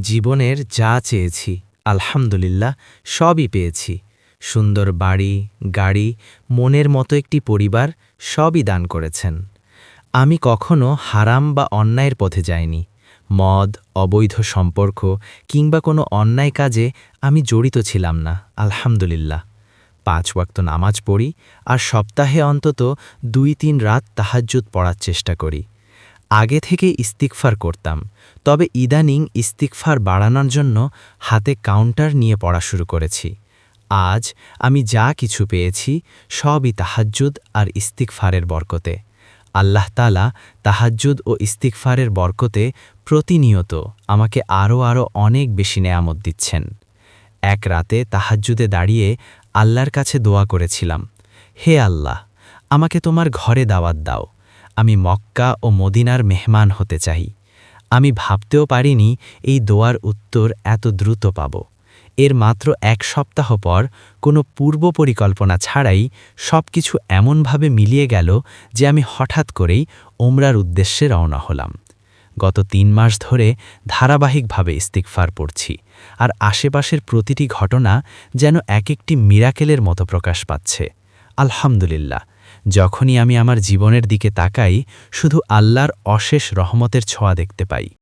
জীবনের যা চেয়েছি, আলহামদুলিল্লাহ, সবই পেয়েছি। সুন্দর বাড়ি, গাড়ি, মনের মতো একটি পরিবার, সবই দান করেছেন। আমি কখনো হারাম বা অন্যায়ের পথে যাইনি। মদ, অবৈধ সম্পর্ক কিংবা কোনো অন্যায় কাজে আমি জড়িত ছিলাম না, আলহামদুলিল্লাহ। পাঁচ ওয়াক্ত নামাজ পড়ি আর সপ্তাহে অন্তত দুই তিন রাত তাহাজ্জুদ পড়ার চেষ্টা করি। আগে থেকে ইস্তিকফার করতাম। তবে ইদানিং ইস্তিকফার বাড়ানোর জন্য হাতে কাউন্টার নিয়ে পড়া শুরু করেছি। আজ আমি যা কিছু পেয়েছি সবই তাহাজ্জুদ আর ইস্তিকফারের বরকতে। আল্লাহ তালা তাহাজ্জুদ ও ইস্তিকফারের বরকতে প্রতিনিয়ত আমাকে আরও আরও অনেক বেশি নেয়ামত দিচ্ছেন। এক রাতে তাহাজ্জুদে দাঁড়িয়ে আল্লাহর কাছে দোয়া করেছিলাম, হে আল্লাহ, আমাকে তোমার ঘরে দাওয়াত দাও। আমি মক্কা ও মদিনার মেহমান হতে চাই। আমি ভাবতেও পারিনি এই দোয়ার উত্তর এত দ্রুত পাব। এর মাত্র এক সপ্তাহ পর কোনো পূর্ব পরিকল্পনা ছাড়াই সব কিছু এমনভাবে মিলিয়ে গেল যে আমি হঠাৎ করেই ওমরার উদ্দেশ্যে রওনা হলাম। গত তিন মাস ধরে ধারাবাহিকভাবে ইস্তিকফার পড়ছি আর আশেপাশের প্রতিটি ঘটনা যেন এক একটি মিরাকেলের মতো প্রকাশ পাচ্ছে। আলহামদুলিল্লাহ যখনই আমি আমার জীবনের দিকে তাকাই শুধু আল্লাহর অশেষ রহমতের ছোঁয়া দেখতে পাই।